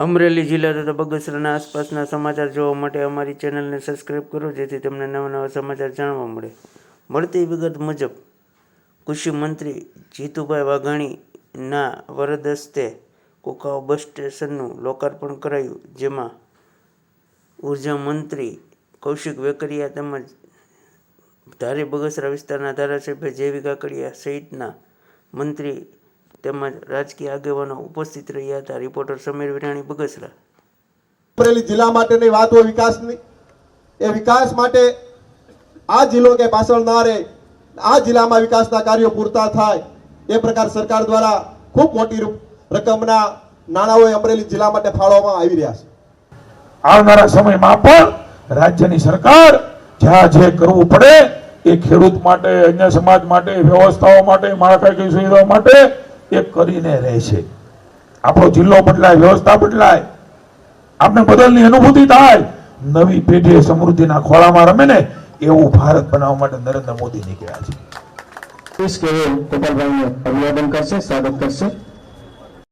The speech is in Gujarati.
અમરેલી જિલ્લા તથા બગસરાના આસપાસના સમાચાર જોવા માટે અમારી ચેનલને સબસ્ક્રાઈબ કરો, જેથી તમને નવા નવા સમાચાર જાણવા મળે. મળતી વિગત મુજબ, કૃષિ મંત્રી જીતુભાઈ વાઘાણીના વરદસ્તે કોકાઓ બસ સ્ટેશનનું લોકાર્પણ કરાયું, જેમાં ઊર્જા મંત્રી કૌશિક વેકરિયા તેમજ ધારી બગસરા વિસ્તારના ધારાસભ્ય જેવી કાકડિયા સહિતના મંત્રી તેમજ રાજકીય આગેવાનો ઉપસ્થિત રહ્યા હતા. રિપોર્ટર સમીર વિરાણી બગસરા. અમરેલી જિલ્લા માટેની વાત હોય વિકાસની એ વિકાસ માટે આ જિલ્લો કે પાછળ ના રહે આ જિલ્લામાં વિકાસના કાર્યો પૂરતા થાય એ પ્રકાર સરકાર દ્વારા ખૂબ મોટી રકમના નાણાંઓ અમરેલી જિલ્લા માટે ફાળવવામાં આવી રહ્યા છે. આવનારા સમયમાં પણ રાજ્યની સરકાર જ્યાં જે કરવું પડે એ ખેડૂત માટે અન્ય સમાજ માટે વ્યવસ્થાઓ માટે માળખાકીય સુવિધાઓ માટે એ કરીને રહેશે આપણો જિલ્લો બદલાય, વ્યવસ્થા બદલાય. આપણે બદલની અનુભૂતિ થાય. નવી પેઢી સમૃદ્ધિના ખોળામાં રમે ને એવું ભારત બનાવવા માટે નરેન્દ્ર મોદી નીકળ્યા છે. ગોપાલભાઈને અભિવાદન કરશે, સ્વાગત કરશે.